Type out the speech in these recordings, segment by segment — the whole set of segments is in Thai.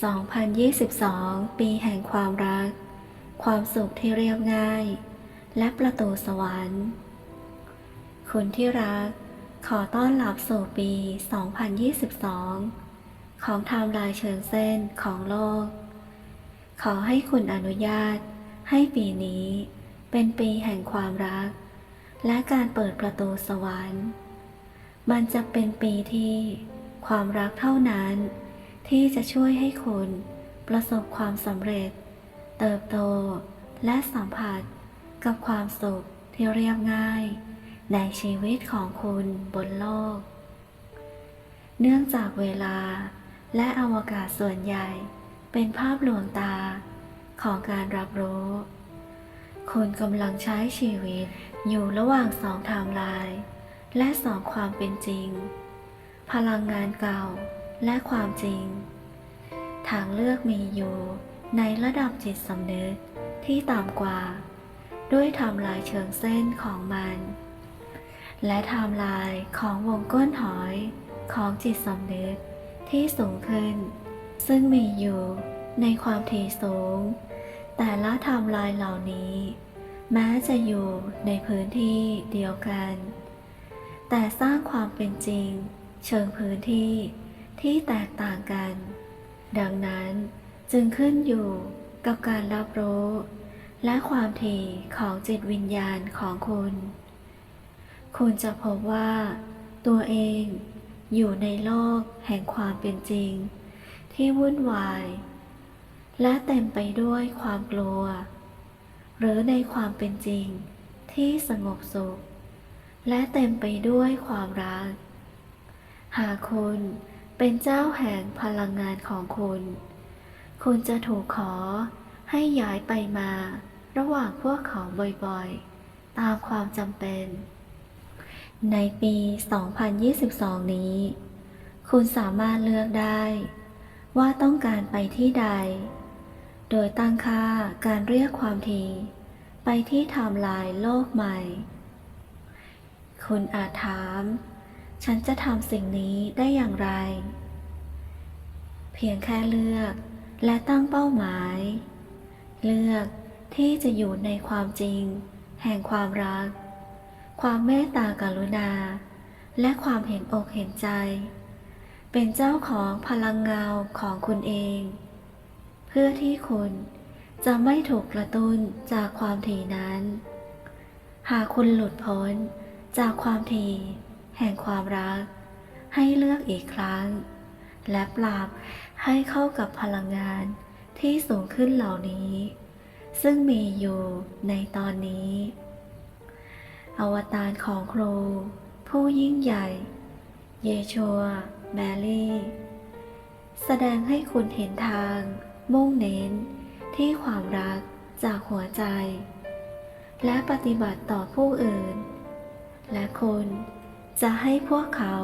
2022 ปีแห่งความรัก ความสุขที่เรียบง่าย และประตูสวรรค์ คุณที่รัก ขอต้อนรับสู่ปี 2022 ของไทม์ไลน์เชิงเส้นของโลก ขอให้คุณอนุญาตให้ปีนี้ เป็นปีแห่งความรัก และการเปิดประตูสวรรค์ มันจะเป็นปีที่ ความรักเท่านั้น ที่จะช่วยให้คุณประสบความสำเร็จ เติบโต และสัมผัสกับความสุขที่เรียบง่าย ในชีวิตของคุณบนโลก เนื่องจากเวลาและอวกาศส่วนใหญ่ เป็นภาพลวงตาของการรับรู้ คุณกำลังใช้ชีวิตอยู่ระหว่างสองไทม์ไลน์และสองความเป็นจริง พลังงานเก่า และความจริง ทางเลือกมีอยู่ในระดับจิตสำนึกที่ต่ำกว่า ด้วยไทม์ลน์เชิงเส้นของมัน และไทม์ลน์ของวงก้นหอยของจิตสำนึกที่สูงขึ้น ซึ่งมีอยู่ในความถี่สูง แต่ละไทม์ลน์เหล่านี้ แม้จะอยู่ในพื้นที่เดียวกัน แต่สร้างความเป็นจริง เชิงพื้นที่ ที่แตกต่างกัน ดังนั้นจึงขึ้นอยู่กับการรับรู้ และความถี่ของจิตวิญญาณของคุณ คุณจะพบว่า ตัวเองอยู่ในโลกแห่งความเป็นจริง ที่วุ่นวาย และเต็มไปด้วยความกลัว หรือในความเป็นจริงที่สงบสุข และเต็มไปด้วยความรัก หากคุณ เป็นเจ้าแห่งพลังงานของคุณ คุณจะถูกขอให้ย้ายไปมา ระหว่างพวกเขาบ่อยๆ ตามความจำเป็น ในปี 2022 นี้ คุณสามารถเลือกได้ ว่าต้องการไปที่ใด โดยตั้งค่าการเรียกความถี่ไปที่ไทม์ไลน์โลกใหม่ คุณอาจถาม ฉันจะทำสิ่งนี้ได้อย่างไร เพียงแค่เลือกและตั้งเป้าหมาย เลือกที่จะอยู่ในความจริง แห่งความรัก ความเมตตากรุณา และความเห็นอกเห็นใจ เป็นเจ้าของพลังเงาของคุณเอง เพื่อที่คุณจะไม่ถูกกระตุ้นจากความถี่นั้น หากคุณหลุดพ้นจากความถี่แห่งความรัก ให้เลือกอีกครั้ง และปรับให้เข้ากับพลังงานที่สูงขึ้นเหล่านี้ ซึ่งมีอยู่ในตอนนี้ อวตารของครู ผู้ยิ่งใหญ่ เยชัวแมรี่ แสดงให้คุณเห็นทางมุ่งเน้นที่ความรักจากหัวใจ และปฏิบัติต่อผู้อื่น และคุณจะให้พวกเขา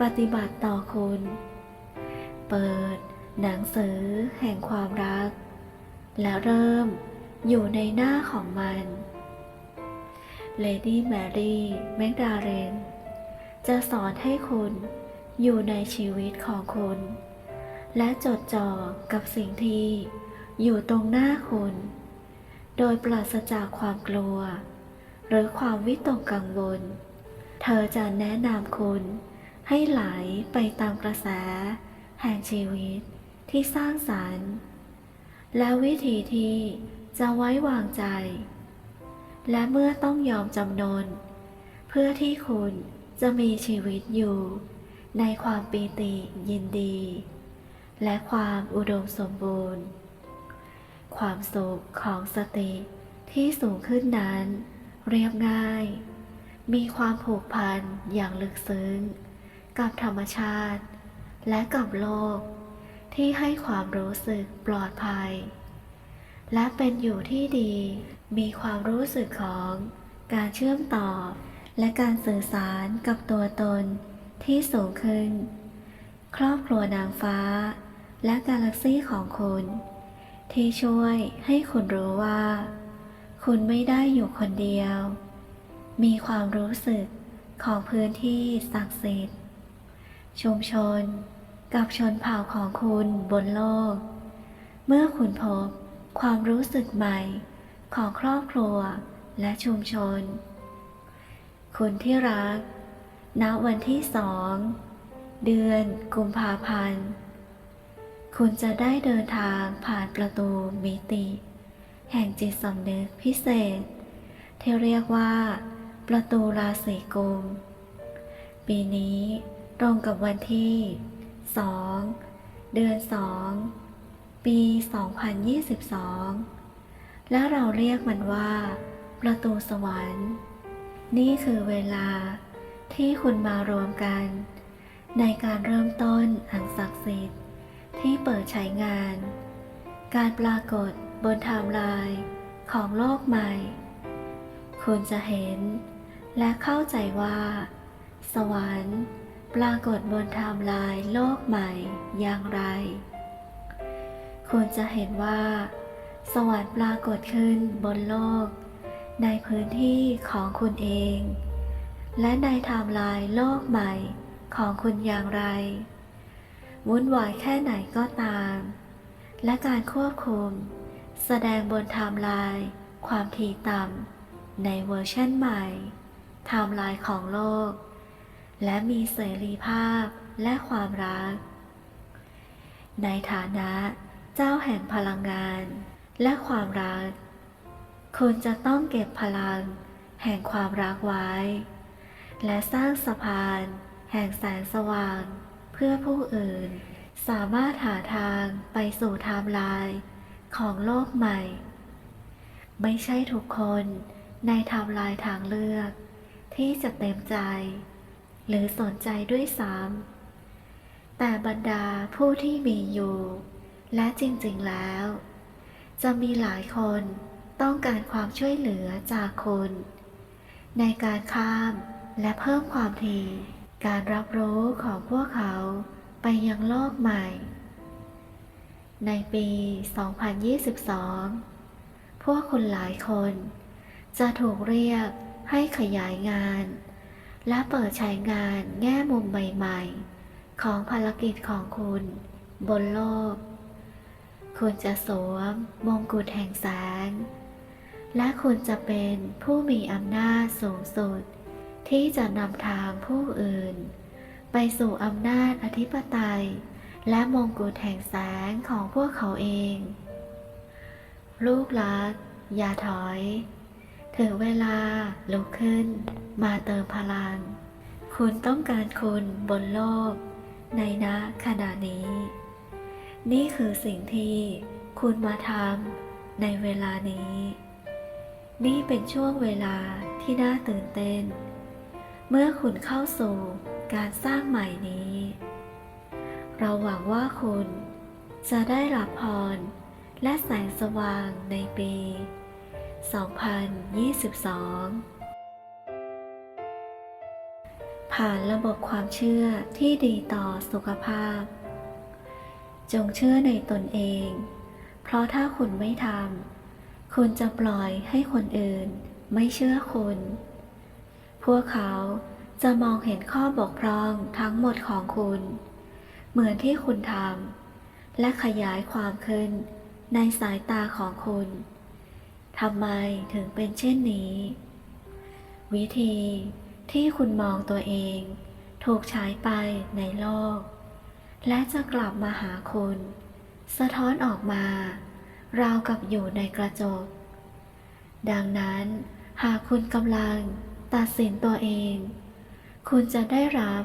ปฏิบัติต่อคุณ เปิด หนังสือแห่งความรัก แล้วเริ่มอยู่ในหน้าของมันเลดี้แมรี่แมกดาเรนจะสอนให้คุณอยู่ในชีวิตของคุณ และจดจ่อกับสิ่งที่อยู่ตรงหน้าคุณ โดยปราศจากความกลัว หรือความวิตกกังวล เธอจะแนะนำคุณให้ไหลไปตามกระแส แห่งชีวิตที่สร้างสรรค์ และวิธีที่จะไว้วางใจ และเมื่อต้องยอมจำนน เพื่อที่คุณจะมีชีวิตอยู่ ในความปีติยินดี และความอุดมสมบูรณ์ ความสุขของสติที่สูงขึ้นนั้น เรียบง่าย มีความผูกพันอย่างลึกซึ้ง กับธรรมชาติ และกับโลก ที่ให้ความรู้สึกปลอดภัย และเป็นอยู่ที่ดี มีความรู้สึกของการเชื่อมต่อ และการสื่อสารกับตัวตนที่สูงขึ้น ครอบครัวนางฟ้า และกาแล็กซี่ของคุณ ที่ช่วยให้คุณรู้ว่า คุณไม่ได้อยู่คนเดียว มีความรู้สึกของพื้นที่ศักดิ์สิทธิ์ชุมชน กับชนเผ่าของคุณบนโลก เมื่อคุณพบความรู้สึกใหม่ของครอบครัวและชุมชน คุณที่รัก ณ วันที่สอง เดือนกุมภาพันธ์ คุณจะได้เดินทางผ่านประตูมิติ แห่งจิตสำนึกพิเศษ ที่เรียกว่า ประตูราศีกุม ปีนี้ตรงกับวันที่ 2 เดือน 2 ปี 2022 และเราเรียกมันว่า ประตูสวรรค์ นี่คือเวลาที่คุณมารวมกัน ในการเริ่มต้นอันศักดิ์สิทธิ์ที่เปิดใช้งาน การปรากฏบนไทม์ไลน์ของโลกใหม่ คุณจะเห็นและเข้าใจว่า สวรรค์ ปรากฏบนไทม์ไลน์โลกใหม่อย่างไร คุณจะเห็นว่า สวรรค์ปรากฏขึ้นบนโลก ในพื้นที่ของคุณเอง และในไทม์ไลน์โลกใหม่ของคุณอย่างไร วุ่นวายแค่ไหนก็ตาม และการควบคุม แสดงบนไทม์ไลน์ความถี่ต่ำในเวอร์ชันใหม่ไทม์ไลน์ของโลก และมีเสรีภาพและความรัก ในฐานะเจ้าแห่งพลังงานและความรัก คุณจะต้องเก็บพลังแห่งความรักไว้ และสร้างสะพานแห่งแสงสว่าง เพื่อผู้อื่นสามารถหาทางไปสู่ไทม์ไลน์ของโลกใหม่ ไม่ใช่ทุกคนในไทม์ไลน์ทางเลือก ที่จะเต็มใจ หรือสนใจด้วยซ้ำแต่บรรดาผู้ที่มีอยู่ และจริงๆแล้ว จะมีหลายคนต้องการความช่วยเหลือจากคุณ ในการข้ามและเพิ่มความถี่การรับรู้ของพวกเขาไปยังโลกใหม่ ในปี 2022 พวกคุณหลายคนจะถูกเรียกให้ขยายงาน และเปิดใช้งานแง่มุมใหม่ๆ ของภารกิจของคุณ บนโลก คุณจะสวมมงกุฎแห่งแสง และคุณจะเป็นผู้มีอำนาจสูงสุด ที่จะนำทางผู้อื่น ไปสู่อำนาจอธิปไตย และมงกุฎแห่งแสงของพวกเขาเอง ลูกรัก อย่าถอย ถึงเวลาลุกขึ้น มาเติมพลัง คุณต้องการคุณบนโลก ในณขณะนี้ นี่คือสิ่งที่คุณมาทำในเวลานี้ นี่เป็นช่วงเวลาที่น่าตื่นเต้น เมื่อคุณเข้าสู่การสร้างใหม่นี้ เราหวังว่าคุณจะได้รับพรและแสงสว่างในปี 2022 ผ่านระบบความเชื่อที่ดีต่อสุขภาพ จงเชื่อในตนเอง เพราะถ้าคุณไม่ทำ คุณจะปล่อยให้คนอื่นไม่เชื่อคุณ พวกเขาจะมองเห็นข้อบกพร่องทั้งหมดของคุณ เหมือนที่คุณทำและขยายความขึ้นในสายตาของคุณ ทำไมถึงเป็นเช่นนี้ วิธีที่คุณมองตัวเอง ถูกฉายไปในโลก และจะกลับมาหาคุณ สะท้อนออกมาราวกับอยู่ในกระจก ดังนั้น หากคุณกำลังตัดสินตัวเอง คุณจะได้รับ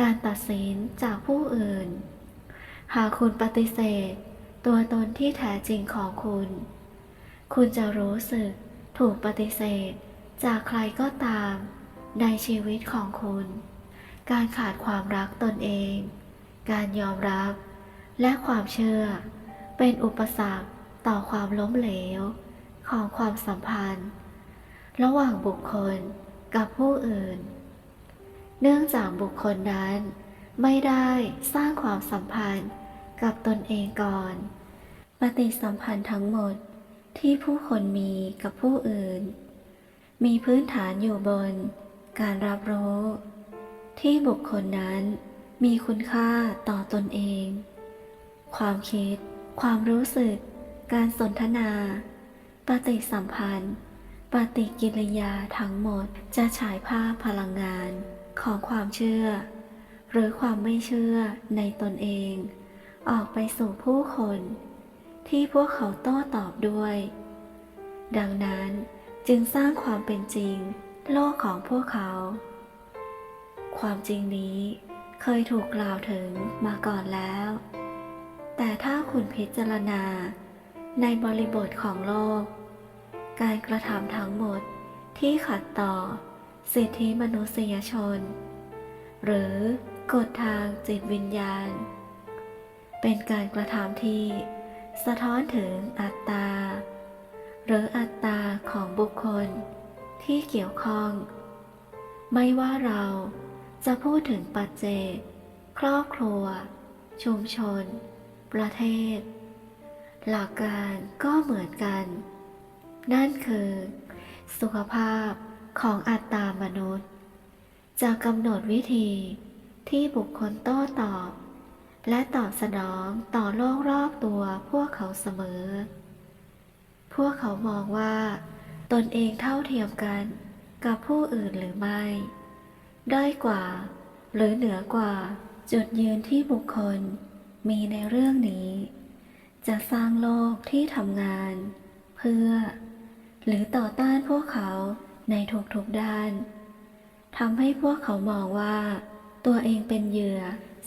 การตัดสินจากผู้อื่น หากคุณปฏิเสธ ตัวตนที่แท้จริงของคุณ คุณจะรู้สึกถูกปฏิเสธ จากใครก็ตาม ในชีวิตของคุณ การขาดความรักตนเอง การยอมรับ และความเชื่อ เป็นอุปสรรคต่อความล้มเหลว ของความสัมพันธ์ ระหว่างบุคคลกับผู้อื่น เนื่องจากบุคคลนั้น ไม่ได้สร้างความสัมพันธ์กับตนเองก่อน ปฏิสัมพันธ์ทั้งหมด ที่ผู้คนมีกับผู้อื่น มีพื้นฐานอยู่บน การรับรู้ ที่บุคคลนั้นมีคุณค่าต่อตนเอง ความคิด ความรู้สึก การสนทนา ปฏิสัมพันธ์ ปฏิกิริยาทั้งหมดจะฉายภาพพลังงานของความเชื่อ หรือความไม่เชื่อในตนเอง ออกไปสู่ผู้คน ที่พวกเขาโต้ตอบด้วย ดังนั้นจึงสร้างความเป็นจริง โลกของพวกเขา ความจริงนี้เคยถูกกล่าวถึงมาก่อนแล้ว แต่ถ้าคุณพิจารณาในบริบทของโลก การกระทำทั้งหมดที่ขัดต่อสิทธิมนุษยชน หรือกฎทางจิตวิญญาณ เป็นการกระทำที่ สะท้อนถึงอัตตา หรืออัตตาของบุคคลที่เกี่ยวข้อง ไม่ว่าเราจะพูดถึงปัจเจกครอบครัว ชุมชน ประเทศ หลักการก็เหมือนกัน นั่นคือ สุขภาพของอัตตามนุษย์ จะกำหนดวิธีที่บุคคลโต้ตอบ และตอบสนองต่อโลกรอบตัวพวกเขาเสมอ พวกเขามองว่า ตนเองเท่าเทียมกันกับผู้อื่นหรือไม่ ด้อยกว่า หรือเหนือกว่าจุดยืนที่บุคคลมีในเรื่องนี้ จะสร้างโลกที่ทำงาน เพื่อ หรือต่อต้านพวกเขาในทุกๆด้านทำให้พวกเขามองว่า ตัวเองเป็นเหยื่อ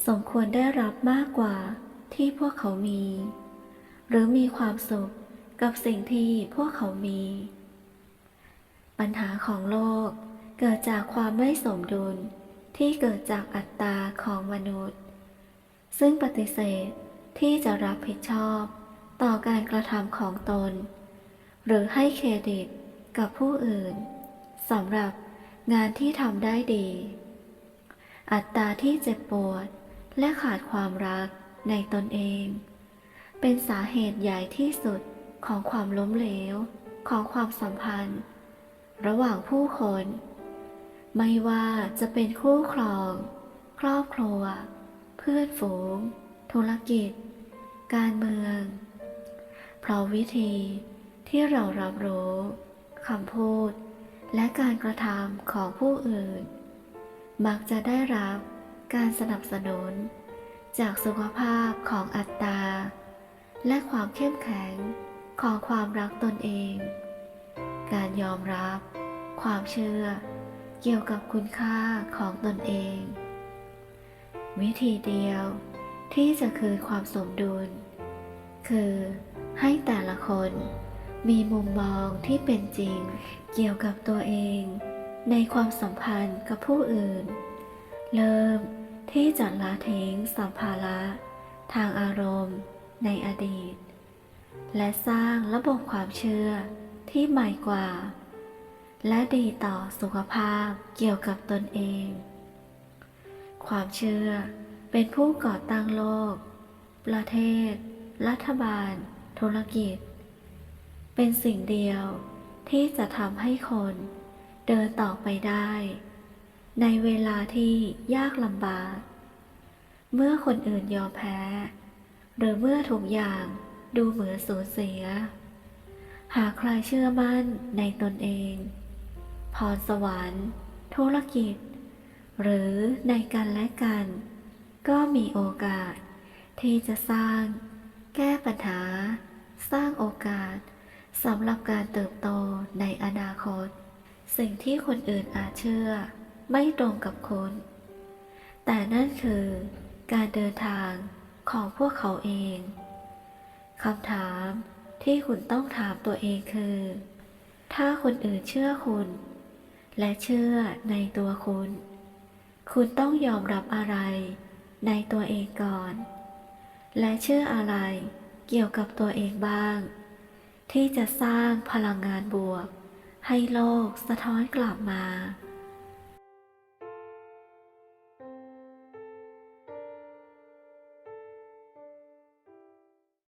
สมควรได้รับมากกว่าที่พวกเขามี หรือมีความสุขกับสิ่งที่พวกเขามี ปัญหาของโลกเกิดจากความไม่สมดุลที่เกิดจากอัตตาของมนุษย์ ซึ่งปฏิเสธที่จะรับผิดชอบต่อการกระทำของตน หรือให้เครดิตกับผู้อื่นสำหรับงานที่ทำได้ดี อัตตาที่เจ็บปวด และขาดความรักในตนเอง เป็นสาเหตุใหญ่ที่สุดของความล้มเหลวของความสัมพันธ์ ระหว่างผู้คน ไม่ว่าจะเป็นคู่ครอง ครอบครัว เพื่อนฝูง ธุรกิจ การเมือง เพราะวิธีที่เรารับรู้คำพูด และการกระทำของผู้อื่น มักจะได้รับ การสนับสนุน จากสุขภาพของอัตตา และความเข้มแข็งของความรักตนเอง การยอมรับ ความเชื่อ เกี่ยวกับคุณค่าของตนเอง วิธีเดียวที่จะคืนความสมดุล คือให้แต่ละคนมีมุมมองที่เป็นจริงเกี่ยวกับตัวเอง ในความสัมพันธ์กับผู้อื่น เริ่ม ที่จะละทิ้งสัมภาระทางอารมณ์ในอดีต และสร้างระบบความเชื่อที่ใหม่กว่า และดีต่อสุขภาพเกี่ยวกับตนเอง ความเชื่อเป็นผู้ก่อตั้งโลก ประเทศ รัฐบาล ธุรกิจ เป็นสิ่งเดียวที่จะทำให้คนเดินต่อไปได้ ในเวลาที่ยากลำบาก เมื่อคนอื่นยอมแพ้ หรือเมื่อทุกอย่างดูเหมือนสูญเสีย หากใครเชื่อมั่นในตนเอง พรสวรรค์ ธุรกิจ หรือในกันและกัน ก็มีโอกาสที่จะสร้าง แก้ปัญหา สร้างโอกาสสำหรับการเติบโตในอนาคต สิ่งที่คนอื่นอาจเชื่อ ไม่ตรงกับคุณแต่นั่นคือการเดินทางของพวกเขาเองคำถามที่คุณต้องถามตัวเองคือ ถ้าคนอื่นเชื่อคุณ และเชื่อในตัวคุณ คุณต้องยอมรับอะไรในตัวเองก่อน และเชื่ออะไรเกี่ยวกับตัวเองบ้าง ที่จะสร้างพลังงานบวก ให้โลกสะท้อนกลับมา